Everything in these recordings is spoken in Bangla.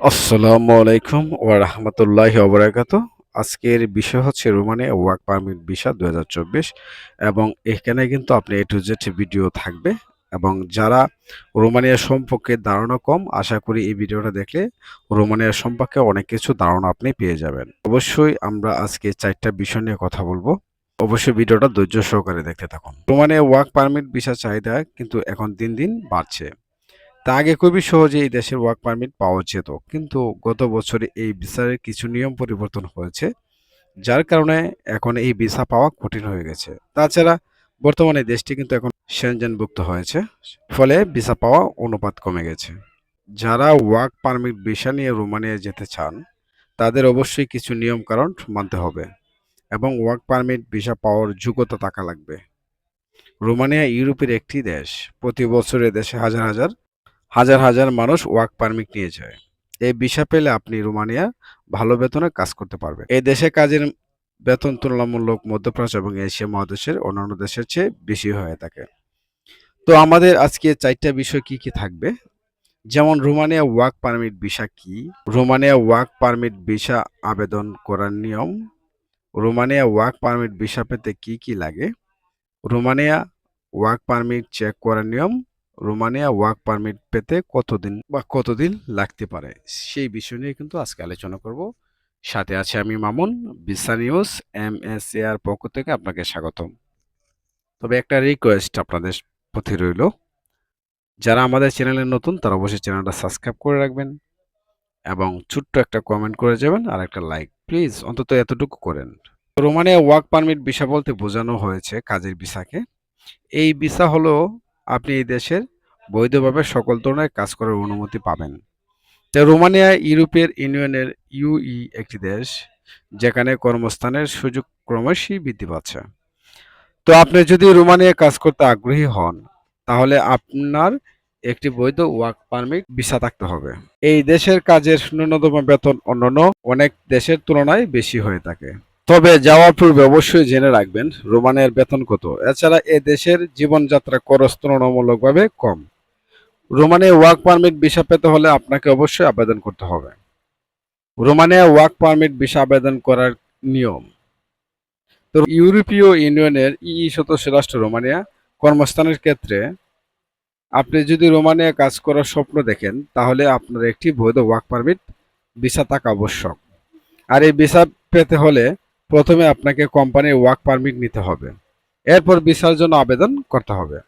আসসালামু আলাইকুম ওয়া রাহমাতুল্লাহি ওয়া বারাকাতুহু। আজকের বিষয় হচ্ছে রোমানিয়া ওয়ার্ক পারমিট ভিসা ২০২৪ এবং এখানে কিন্তু আপনি এ টু জেড ভিডিও থাকবে এবং যারা রোমানিয়া সম্পর্কে ধারণা কম আশা করি এই ভিডিওটা দেখলে রোমানিয়া সম্পর্কে অনেক কিছু ধারণা আপনি পেয়ে যাবেন। অবশ্যই আমরা আজকে ৪ টা বিষয় নিয়ে কথা বলব। অবশ্যই ভিডিওটা ধৈর্য সহকারে দেখতে থাকুন। রোমানিয়া ওয়ার্ক পারমিট ভিসা চাহিদা কিন্তু এখন দিন, দিন বাড়ছে। তা আগে খুবই সহজে এই দেশের ওয়ার্ক পারমিট পাওয়া যেত। কিন্তু গত বছরে এই ভিসার কিছু নিয়ম পরিবর্তন হয়েছে, যার কারণে এখন এই ভিসা পাওয়া কঠিন হয়ে গেছে। তাছাড়া বর্তমানে দেশটি কিন্তু এখন সেনজেনভুক্ত হয়েছে, ফলে ভিসা পাওয়া অনুপাত কমে গেছে। যারা ওয়ার্ক পারমিট ভিসা নিয়ে রোমানিয়া যেতে চান, তাদের অবশ্যই কিছু নিয়ম কারণ মানতে হবে এবং ওয়ার্ক পারমিট ভিসা পাওয়ার যোগ্যতা থাকা লাগবে। রোমানিয়া ইউরোপের একটি দেশ, প্রতি বছর দেশে হাজার হাজার হাজার হাজার মানুষ ওয়ার্ক পারমিট নিয়ে যায়। এই ভিসা পেলে আপনি রোমানিয়া ভালো বেতনে কাজ করতে পারবেন। এই দেশে কাজের বেতন তুলনামূলক মধ্যপ্রাচ্য এবং এশিয়া মহাদেশের অন্যান্য দেশের চেয়ে বেশি হয়ে থাকে। তো আমাদের আজকে চারটা বিষয় কি কি থাকবে? যেমন রোমানিয়া ওয়ার্ক পারমিট ভিসা কি? রোমানিয়া ওয়ার্ক পারমিট ভিসা আবেদন করার নিয়ম। রোমানিয়া ওয়ার্ক পারমিট ভিসা পেতে কি কি লাগে? রোমানিয়া ওয়ার্ক পারমিট চেক করার নিয়ম। রোমানিয়া ওয়ার্ক পারমিট পেতে কতদিন বা কতদিন লাগতে পারে? সেই বিষয় নিয়ে কিন্তু আজকে আলোচনা করব। সাথে আছে আমি মামুন, বিসা নিউজ এম এস এর পক্ষ থেকে আপনাকে স্বাগতম। তবে একটা রিকোয়েস্ট আপনাদের প্রতি রইল। যারা আমাদের চ্যানেলে নতুন, তারা অবশ্যই চ্যানেলটা সাবস্ক্রাইব করে রাখবেন এবং ছোট্ট একটা কমেন্ট করে যাবেন আর একটা লাইক প্লিজ অন্তত এতটুকু করেন। রোমানিয়া ওয়ার্ক পারমিট ভিসা বলতে বোঝানো হয়েছে কাজের ভিসাকে এই ভিসা হলো আপনি এই দেশের বৈধভাবে সকল ধরনের কাজ করার অনুমতি পাবেন। তো রোমানিয়া, ইউরোপের ইউনিয়নের ইউই একটি দেশ, যেখানে কর্মস্থানের সুযোগ ক্রমশই বৃদ্ধি পাচ্ছে। তো আপনি যদি রোমানিয়া কাজ করতে আগ্রহী হন, তাহলে আপনার একটি বৈধ ওয়ার্ক পারমিট ভিসা থাকতে হবে। এই দেশের কাজের ন্যূনতম বেতন অন্যান্য অনেক দেশের তুলনায় বেশি হয়ে থাকে। তবে যাওয়ার পূর্বে অবশ্যই জেনে রাখবেন রোমানিয়ার বেতন কত? এছাড়া এ দেশের জীবনযাত্রা খরচ তুলনামূলকভাবে কম। রোমানিয়া ওয়ার্ক পারমিট ভিসা পেতে হলে আপনাকে অবশ্যই আবেদন করতে হবে। রোমানিয়া ওয়ার্ক পারমিট ভিসা আবেদন করার নিয়ম। তো ইউরোপীয় ইউনিয়নের ই সদস্য রাষ্ট্র রোমানিয়া কর্মস্থানের ক্ষেত্রে আপনি যদি রোমানিয়া কাজ করার স্বপ্ন দেখেন, তাহলে আপনার একটি বৈধ ওয়ার্ক পারমিট ভিসা থাকা আবশ্যক। আর এই ভিসা পেতে হলে প্রথমে আপনাকে কোম্পানির ওয়ার্ক পারমিট নিতে হবে। এরপর ভিসার জন্য আবেদন করতে হবে।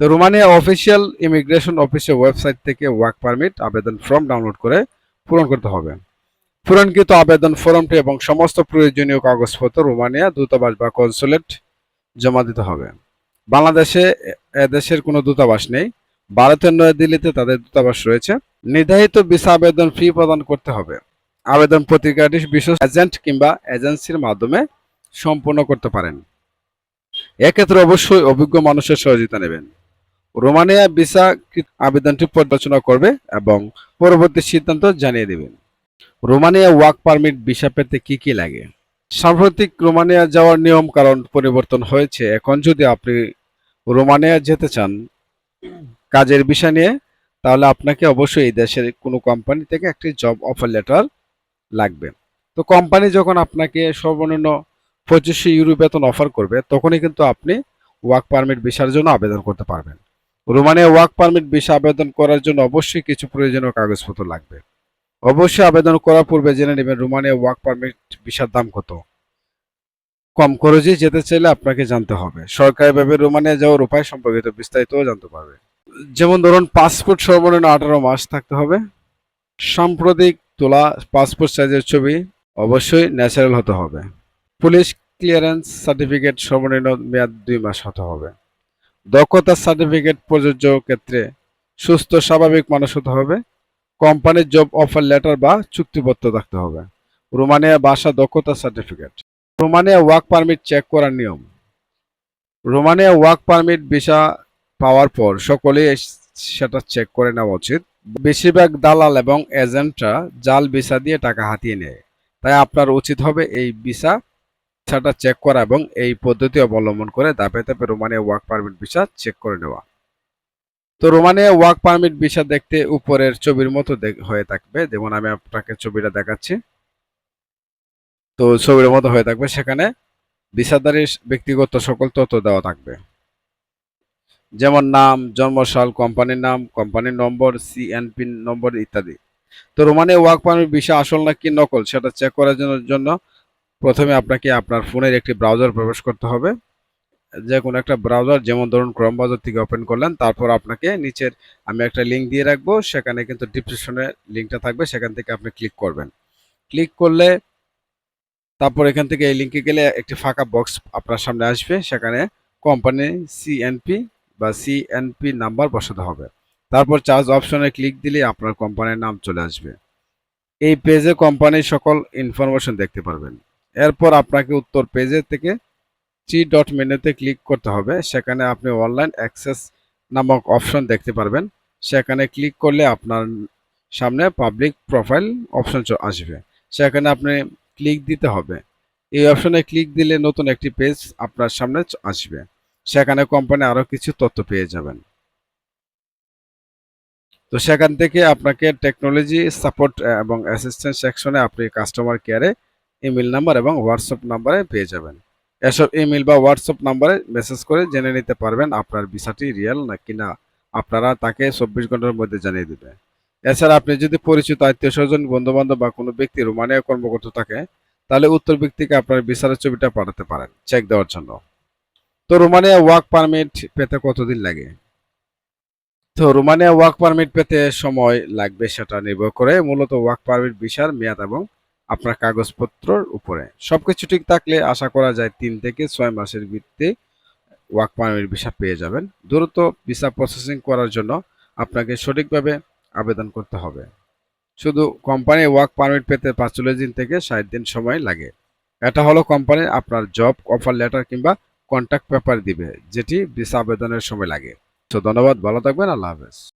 তো রোমানিয়া অফিসিয়াল ইমিগ্রেশন অফিসের ওয়েবসাইট থেকে ওয়ার্ক পারমিট আবেদন ফর্ম ডাউনলোড করে পূরণ করতে হবে। পূরণকৃত আবেদন ফর্মটি এবং সমস্ত প্রয়োজনীয় কাগজপত্র রোমানিয়া দূতাবাস বা কনসুলেট জমা দিতে হবে। বাংলাদেশে এদেশের কোনো দূতাবাস নেই। ভারতের নয়াদিল্লিতে তাদের দূতাবাস রয়েছে। নির্ধারিত ভিসা আবেদন ফি প্রদান করতে হবে। আবেদন পত্রিকাটি বিশেষ এজেন্ট কিংবা এজেন্সির মাধ্যমে সম্পূর্ণ করতে পারেন। এক্ষেত্রে অবশ্যই অভিজ্ঞ মানুষের সহযোগিতা নেবেন। রোমানিয়া ভিসা আবেদনটি পর্যালোচনা করবে এবং পরবর্তী সিদ্ধান্ত জানিয়ে দেবেন। রোমানিয়া ওয়ার্ক পারমিট ভিসা পেতে কি কি লাগে? সাম্প্রতিক রোমানিয়া যাওয়ার নিয়ম কারণ পরিবর্তন হয়েছে। এখন যদি আপনি রোমানিয়া যেতে চান কাজের ভিসা নিয়ে, তাহলে আপনাকে অবশ্যই এই দেশের কোনো কোম্পানি থেকে একটি জব অফার লেটার লাগবে। তো কোম্পানি যখন আপনাকে সর্বনিম্ন পঁচিশশো ইউরো বেতন অফার করবে, তখনই কিন্তু আপনি ওয়ার্ক পারমিট ভিসার জন্য আবেদন করতে পারবেন। রোমানিয়া ওয়ার্ক পারমিট ভিসা আবেদন করার জন্য অবশ্যই কিছু প্রয়োজনীয় কাগজপত্র লাগবে। অবশ্যই আবেদন করার পূর্বে জেনে নেবেন রোমানিয়া ওয়ার্ক পারমিট ভিসার দাম কত। কম খরচে যেতে চাইলে আপনাকে জানতে হবে। সরকারিভাবে রোমানিয়া যাওয়ার উপায় সম্পর্কিত বিস্তারিতও জানতে পারবে। যেমন ধরুন পাসপোর্ট সর্বনিম্ন আঠারো মাস থাকতে হবে। সাম্প্রতিক তোলা পাসপোর্ট সাইজের ছবি অবশ্যই ন্যাচারাল হতে হবে। পুলিশ ক্লিয়ারেন্স সার্টিফিকেট সর্বনিম্ন মেয়াদ দুই মাস হতে হবে। দক্ষতা সার্টিফিকেট প্রযোজ্য ক্ষেত্রে সুস্থ, স্বাভাবিক মানুষ হতে হবে। কোম্পানির জব অফার লেটার বা চুক্তিপত্র থাকতে হবে। রোমানিয়া ভাষা দক্ষতা certificate Romania work permit check করার নিয়ম। রোমানিয়া ওয়ার্ক পারমিট ভিসা পাওয়ার পর সকলেই সেটা চেক করে নেওয়া উচিত। বেশিরভাগ দালাল এবং এজেন্টরা জাল ভিসা দিয়ে টাকা হাতিয়ে নেয়। তাই আপনার উচিত হবে এই ভিসা ভিসাটা চেক করা এবং এই পদ্ধতি অবলম্বন করে ধাপে ধাপে Romania work permit visa check করে নেওয়া। তো রোমানিয়া ওয়ার্ক পারমিট ভিসা দেখতে উপরের ছবির মতো হয়ে থাকবে। যেমন আমি আপনাকে ছবিটা দেখাচ্ছি। তো ছবির মতো হয়ে থাকবে। সেখানে ভিসাদারির ব্যক্তিগত সকল তথ্য দেওয়া থাকবে। যেমন নাম, জন্মসাল, কোম্পানির নাম, কোম্পানির নম্বর সিএনপি নম্বর ইত্যাদি। তো রোমানিয়া ওয়ার্ক পারমিট বিষয় আসল নাকি নকল, সেটা চেক করার জন্য জন্য প্রথমে আপনাকে আপনার ফোনের একটি ব্রাউজার প্রবেশ করতে হবে। যে কোনো একটা ব্রাউজার যেমন ধরুন ক্রোম ব্রাউজার থেকে ওপেন করলেন, তারপর আপনাকে নিচের আমি একটা লিঙ্ক দিয়ে রাখব, সেখানে কিন্তু ডিসক্রিপশনে লিঙ্কটা থাকবে, সেখান থেকে আপনি ক্লিক করবেন। ক্লিক করলে তারপর এখান থেকে এই লিঙ্কে গেলে একটি ফাঁকা বক্স আপনার সামনে আসবে, সেখানে কোম্পানি সিএনপি বা সিএনপি নাম্বার বসাতে হবে। তারপর চার্জ অপশনে ক্লিক দিলে আপনার কোম্পানির নাম চলে আসবে। এই পেজে কোম্পানির সকল ইনফরমেশন দেখতে পারবেন। এরপর আপনাকে উত্তর পেজে থেকে থ্রি ডট মেনুতে ক্লিক করতে হবে। সেখানে আপনি অনলাইন অ্যাক্সেস নামক অপশন দেখতে পারবেন। সেখানে ক্লিক করলে আপনার সামনে পাবলিক প্রোফাইল অপশন আসবে। সেখানে আপনি ক্লিক দিতে হবে। এই অপশনে ক্লিক দিলে নতুন একটি পেজ আপনার সামনে আসবে। সেখানে কোম্পানি আরও কিছু তথ্য পেয়ে যাবেন। তো সেখান থেকে আপনাকে টেকনোলজি সাপোর্ট এবং অ্যাসিস্ট্যান্ট সেকশনে আপনি কাস্টমার কেয়ারে ইমেল নাম্বার এবং হোয়াটসঅ্যাপ নাম্বারে পেয়ে যাবেন। এসব ইমেল বা হোয়াটসঅ্যাপ নাম্বারে মেসেজ করে জেনে নিতে পারবেন আপনার ভিসাটি রিয়েল নাকি না আপনারা তাকে চব্বিশ ঘণ্টার মধ্যে জানিয়ে দেবে। এছাড়া আপনি যদি পরিচিত আত্মীয় স্বজন বন্ধু বান্ধব বা কোনো ব্যক্তি রোমানিয়া কর্মকর্তা থাকে, তাহলে উত্তর ব্যক্তিকে আপনার ভিসার ছবিটা পাঠাতে পারেন। চেক দেওয়ার জন্য। তো রোমানিয়া ওয়ার্ক পারমিট পেতে কতদিন লাগে? তো রোমানিয়া ওয়ার্ক পারমিট পেতে সময় লাগবে সেটা নির্ভর করে মূলত ওয়ার্ক পারমিট, ভিসার মেয়াদ এবং আপনার কাগজপত্রর উপরে। সবকিছু ঠিক থাকলে আশা করা যায় তিন থেকে ছয় মাসের ভিত্তিতে ওয়ার্ক পারমিট, ভিসা পেয়ে যাবেন। দ্রুত ভিসা প্রসেসিং করার জন্য আপনাকে সঠিকভাবে আবেদন করতে হবে। শুধু কোম্পানি ওয়ার্ক পারমিট পেতে পাঁচচল্লিশ দিন থেকে ষাট দিন সময় লাগে। এটা হলো কোম্পানির আপনার জব অফার লেটার কিংবা কন্ট্যাক্ট পেপার দিবে যেটি ভিসা আবেদনের সময় লাগে। তো ধন্যবাদ ভালো থাকবেন আল্লাহ হাফেজ।